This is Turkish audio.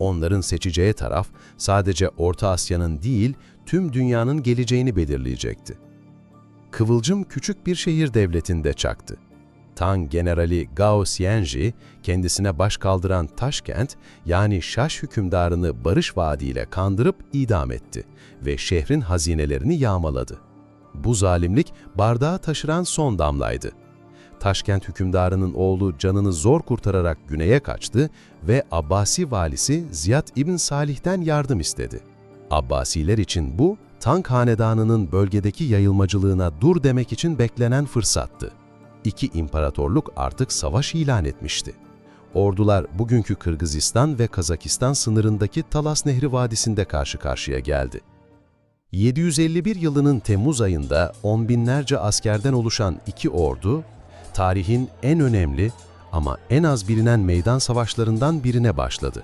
Onların seçeceği taraf sadece Orta Asya'nın değil, tüm dünyanın geleceğini belirleyecekti. Kıvılcım küçük bir şehir devletinde çaktı. Tang generali Gao Xianji, kendisine baş kaldıran Taşkent, yani Şaş hükümdarını barış vaadiyle kandırıp idam etti ve şehrin hazinelerini yağmaladı. Bu zalimlik bardağı taşıran son damlaydı. Taşkent hükümdarının oğlu canını zor kurtararak güneye kaçtı ve Abbasi valisi Ziyad İbn Salih'ten yardım istedi. Abbasiler için bu, Tang hanedanının bölgedeki yayılmacılığına dur demek için beklenen fırsattı. İki imparatorluk artık savaş ilan etmişti. Ordular bugünkü Kırgızistan ve Kazakistan sınırındaki Talas Nehri Vadisi'nde karşı karşıya geldi. 751 yılının Temmuz ayında on binlerce askerden oluşan iki ordu, tarihin en önemli ama en az bilinen meydan savaşlarından birine başladı.